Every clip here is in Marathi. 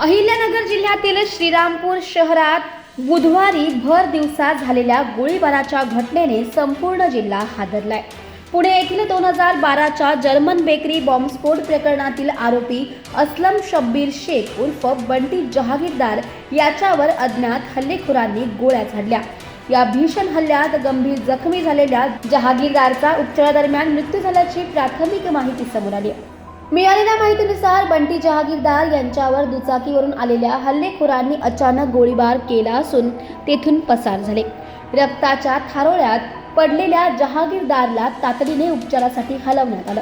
अहिल्यानगर जिल्ह्यातील श्रीरामपूर शहरात बुधवारी भर दिवसा झालेल्या गोळीबाराच्या घटनेने संपूर्ण जिल्हा हादरलाय. पुणे येथील दोन हजार बाराच्या जर्मन बेकरी बॉम्बस्फोट प्रकरणातील आरोपी असलम शब्बीर शेख उर्फ बंटी जहागीरदार याच्यावर अज्ञात हल्लेखोरांनी गोळ्या झाडल्या. या भीषण हल्ल्यात गंभीर जखमी झालेल्या जहागीरदारचा उपचारादरम्यान मृत्यू झाल्याची प्राथमिक माहिती समोर आली आहे. मिळालेल्या माहितीनुसार बंटी जहागीरदार यांच्यावर दुचाकीवरून आलेल्या हल्लेखोरांनी अचानक गोळीबार केला असून तेथून पसार झाले. रक्ताच्या थारोळ्यात पडलेल्या जहागीरदारला तातडीने उपचारासाठी हलवण्यात आलं.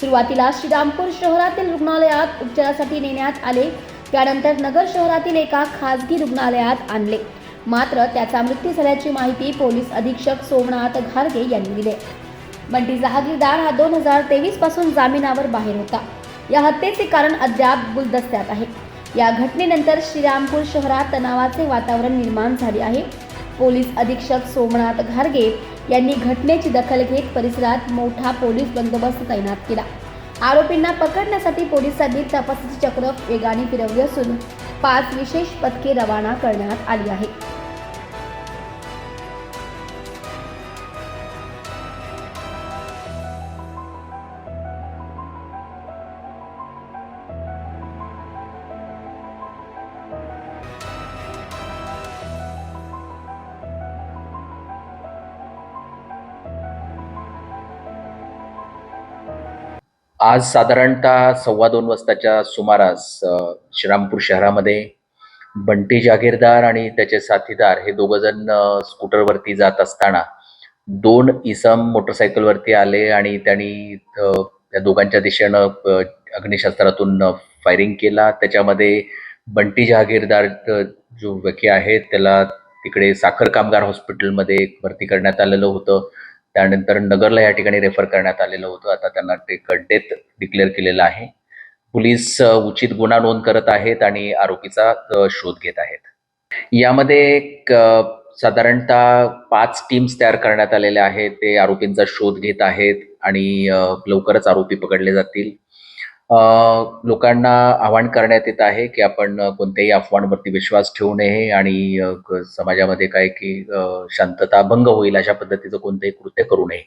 सुरुवातीला श्रीरामपूर शहरातील रुग्णालयात उपचारासाठी नेण्यात आले. त्यानंतर नगर शहरातील एका खासगी रुग्णालयात आणले. मात्र त्याचा मृत्यू झाल्याची माहिती पोलीस अधीक्षक सोमनाथ घारगे यांनी दिली. बंटी जहागीरदार हा दोन हजार तेवीसपासून जामिनावर बाहेर होता. या हत्येचे कारण अद्याप गुलदस्त्यात आहे. या घटनेनंतर श्रीरामपूर शहरात तणावाचे वातावरण निर्माण झाले आहे. पोलीस अधीक्षक सोमनाथ घारगे यांनी घटनेची दखल घेत परिसरात मोठा पोलीस बंदोबस्त तैनात केला. आरोपींना पकडण्यासाठी पोलिसांनी तपासाची चक्र वेगाने फिरवली असून पाच विशेष पथके रवाना करण्यात आली आहेत. आज साधारणतः सव्वा दोन वाजताच्या सुमारास श्रीरामपूर शहरामध्ये बंटी जागीरदार आणि त्याचे साथीदार हे दोघ जण स्कूटरवरती जात असताना दोन इसम मोटरसायकलवरती आले आणि त्यांनी त्या दोघांच्या दिशेनं अग्निशास्त्रातून अग्निशस्त्रातून फायरिंग केला. त्याच्यामध्ये बंटी जहागीरदार जो व्यक्ती आहे त्याला तिकडे साखर कामगार हॉस्पिटलमध्ये भरती करण्यात आलेलं होतं. त्यानंतर नगरला या ठिकाणी रेफर करण्यात आलेलं होतं. आता त्यांना ते डेथ डिक्लेअर केलेलं आहे. पोलीस उचित गुन्हा नोंद करत आहेत आणि आरोपीचा शोध घेत आहेत. यामध्ये एक, साधारणतः पाच टीम्स तयार करण्यात आलेल्या आहेत. ते आरोपींचा शोध घेत आहेत आणि लवकरच आरोपी पकडले जातील. लोकांना आवाहन करण्यात येत आहे की आपण कोणत्याही अफवांवरती विश्वास ठेवू नये आणि समाजामध्ये काय की शांतता भंग होईल अशा पद्धतीचं कोणतंही कृत्य करू नये.